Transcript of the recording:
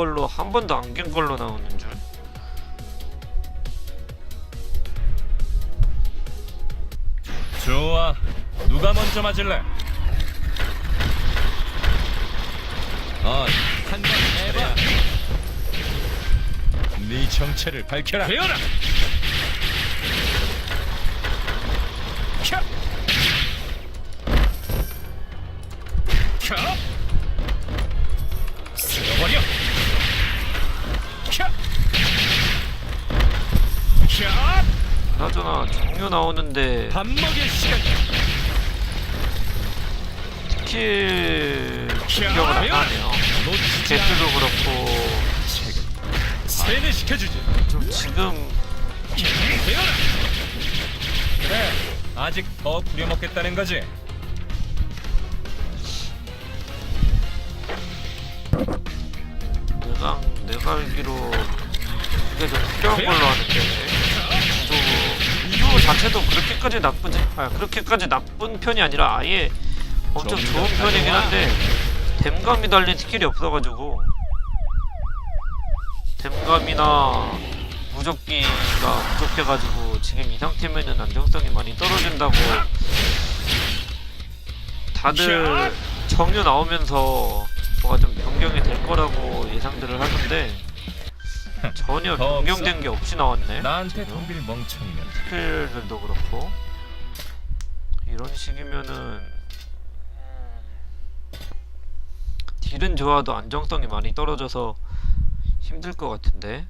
걸로 한 번도 안 깬 걸로 나오는 줄. 좋아. 누가 먼저 맞을래? 어, 한번 해봐. 네 정체를 밝혀라. 되어라. 캬. 캬. 쓸어버려. 캬. 캬. 그나저나 종료 나오는데 밥 먹일 시간이야. 스킬 공격을 안 하네요. 놓치지 개수도 않아. 그렇고 세뇌시켜주지. 좀 지금 되어라. 그래, 아직 더 부려먹겠다는 거지. 내가 내가 알기로 이게 좀 필요한 걸로 아는데 구조 자체도 그렇게까지 나쁘지 아 그렇게까지 나쁜 편이 아니라 아예 엄청 좋은 편이긴. 한데 댐감이 달린 스킬이 없어가지고 댐감이나 무적기가 부족해가지고 지금 이 상태면은 안정성이 많이 떨어진다고 다들 정류 나오면서 뭐가 좀 변경이 될 거라고 예상들을 하는데 전혀 더? 변경된 게 없이 나왔네. 나한테 덤빌 멍청이면 스킬들도 그렇고 이런 식이면은 딜은 좋아도 안정성이 많이 떨어져서 힘들 것 같은데